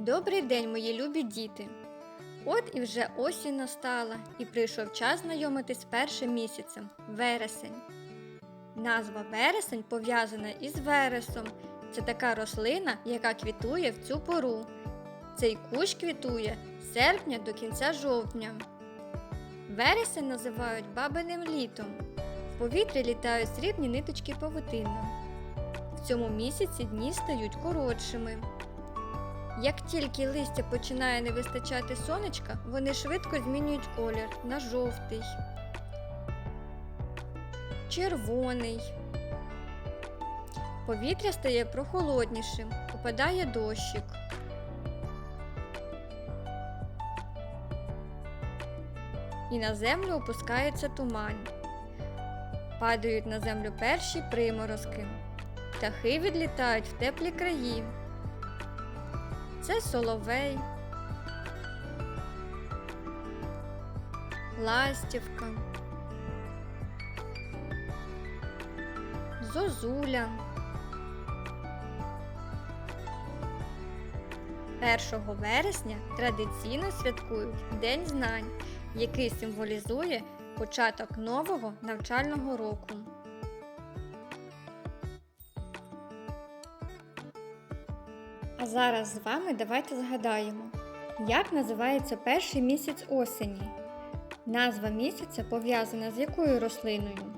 Добрий день, мої любі діти! От і вже осінь настала, і прийшов час знайомитись з першим місяцем вересень. Назва вересень пов'язана із вересом. Це така рослина, яка квітує в цю пору. Цей кущ квітує з серпня до кінця жовтня. Вересень називають бабиним літом. В повітрі літають срібні ниточки павутинна. В цьому місяці дні стають коротшими. Як тільки листя починає не вистачати сонечка, вони швидко змінюють колір на жовтий, червоний. Повітря стає прохолоднішим, попадає дощик. І на землю опускається тумань. Падають на землю перші приморозки. Птахи відлітають в теплі краї. Це соловей, ластівка, зозуля. 1 вересня традиційно святкують День знань, який символізує початок нового навчального року. А зараз з вами давайте згадаємо, як називається перший місяць осені. Назва місяця пов'язана з якою рослиною?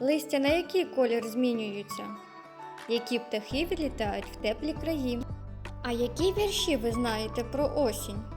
Листя на який колір змінюються? Які птахи відлітають в теплі краї? А які вірші ви знаєте про осінь?